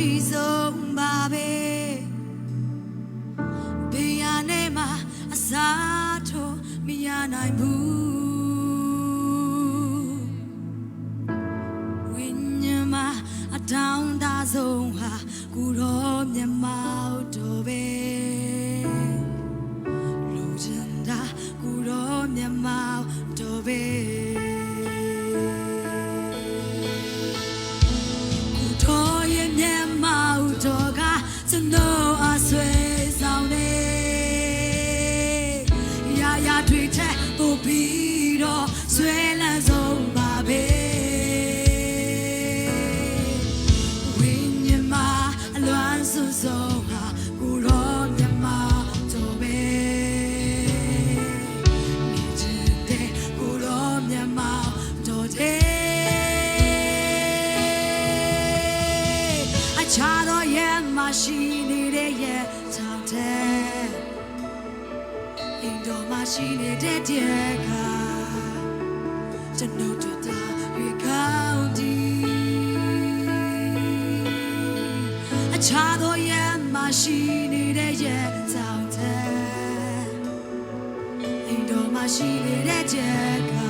ရှိဆုံးပါပဲဘေးရနဲ့မှာအစားထိုးမရနိုင်ဘူးဝိညာဉ်မှာအတောင်းတဆုံးဟာကိုရောမြတ်မောက်တော်ပဲလူချင်တာကိုရောမြတ်မောက်တော်ပဲ ရဲ့မရှိနေတဲ့ရဲ့ချောင်းတဲ့အိမ်တော်မရှိနေတဲ့တဲ့ကကျွန်တော်တို့တာရေကောင်းဒီအချာတော့ရဲ့မရှိနေတဲ့ရဲ့ချောင်းတဲ့အိမ်တော်မရှိနေတဲ့တဲ့က